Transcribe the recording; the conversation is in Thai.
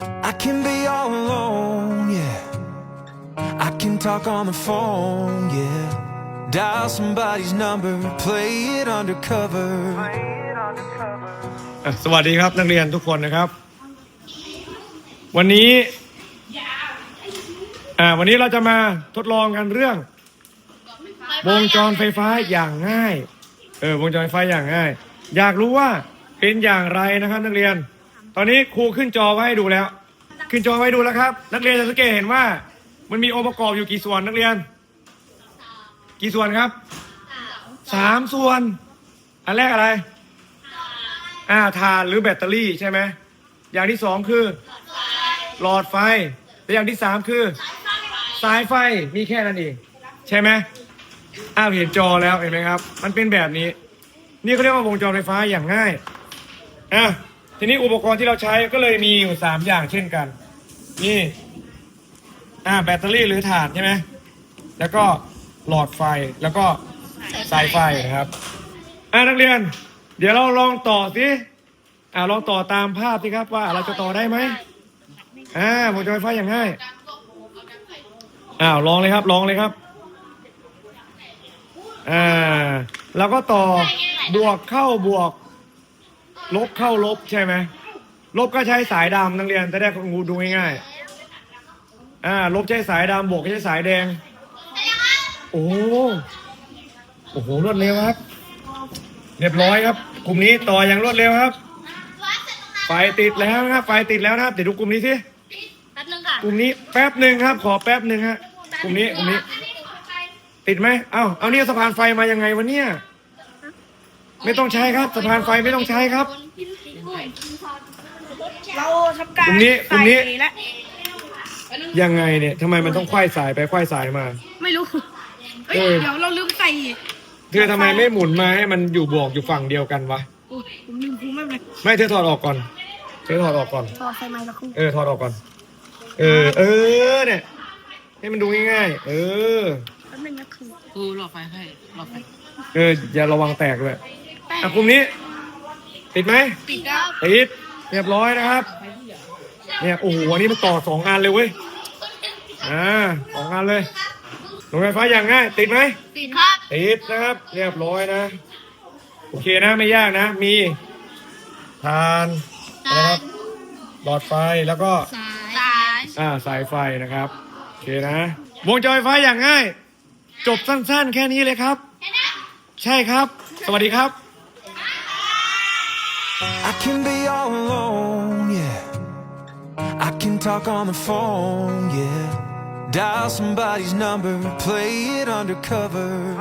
I can be all alone, yeah. I can talk on the phone, yeah. Dial somebody's number, play it undercover. อะสวัสดีครับนักเรียนทุกคนนะครับ วันนี้อ่าวันนี้เราจะมาทดลองกันเรื่อง วงจรไฟฟ้าอย่างง่าย เออวงจรไฟฟ้าอย่างง่าย อยากรู้ว่าเป็นอย่างไรนะครับ นักเรียน ตอนนี้ครูขึ้นจอไว้ให้ดูแล้ว ขึ้นจอไว้ให้ดูแล้วครับ นักเรียนจะสังเกตเห็นว่า มันมีองค์ประกอบอยู่กี่ส่วนนักเรียน กี่ส่วนครับสามส่วน อันแรกอะไรอ่าถ่านหรือแบตเตอรี่ใช่ไหมอย่างที่สองคือ หลอดไฟและอย่างที่สามคือ สายไฟมีแค่นั้นเองใช่ไหมอ้าวเห็นจอแล้วเห็นไหมครับ มันเป็นแบบนี้ นี่เขาเรียกว่าวงจรไฟฟ้าอย่างง่ายอะ ทีนี้อุปกรณ์ที่เราใช้ก็เลยมีอยู่สามอย่างเช่นกัน นี่ อ่า แบตเตอรี่หรือถ่านใช่ไหมแล้วก็หลอดไฟแล้วก็สายไฟนะครับ อ่านักเรียน เดี๋ยวเราลองต่อสิอ่าลองต่อตามภาพสิครับว่าเราจะต่อได้ไหมอ่าวงจรไฟฟ้าอย่างง่ายอ้าวลองเลยครับลองเลยครับอ่าเราก็ต่อบวกเข้าบวก ลบเข้าลบใช่ไหมลบก็ใช้สายดำนักเรียนจะได้งูดูง่ายๆอ่าลบใช้สายดำบวกก็ใช้สายแดง โอ้โอ้โหรวดเร็วครับ เรียบร้อยครับ กลุ่มนี้ต่ออย่างรวดเร็วครับ ไฟติดแล้วนะครับ ไฟติดแล้วนะครับเดี๋ยวดูกลุ่มนี้สิแป๊บนึงค่ะกลุ่มนี้แป๊บหนึ่งครับ ขอแป๊บหนึ่งฮะกลุ่มนี้กลุ่มนี้ ติดไหมเอ้าเอาเนี่ยสะพานไฟมายังไงวะเนี่ย ไม่ต้องใช้ครับสะพานไฟไม่ต้องใช้ครับ เราทำการกลุ่มนี้กลุ่มนี้ ใส่และยังไงเนี่ยทำไมมันต้องควายสายไปควายสายมา ไม่รู้เอ้ยเออ เดี๋ยวเราลืมใส่เธอทำไมไม่หมุนมาให้มันอยู่บวกอยู่ฝั่งเดียวกันวะโอ้ยผมลืมพูไม่เป็นไรไม่เธอถอดออกก่อน เธอถอดออกก่อนถอดใส่ไม้ละครูเออถอดออกก่อน เออ เออเนี่ยให้มันดูง่ายๆเออ แป๊บนึงนะครูครูหลอดไฟให้หลอดไฟเอออย่าระวังแตกเลย อะกลุ่มนี้ ติดไหมปิดแล้วติดเรียบร้อยนะครับ เนี่ยโอ้โหอันนี้มันต่อสองงานเลยเว้ยอ่าสองงานเลยลงไฟฟ้าอย่างง่าย ติดไหมปิดครับติดนะครับ เรียบร้อยนะ โอเคนะไม่ยากนะ มีทานนะครับหลอดไฟแล้วก็สายสายอ่าสายไฟนะครับโอเคนะ วงจรไฟฟ้าอย่างง่าย จบสั้นๆ แค่นี้เลยครับ ใช่ครับ สวัสดีครับ I can be all alone, yeah. I can talk on the phone, yeah. Dial somebody's number, play it undercover.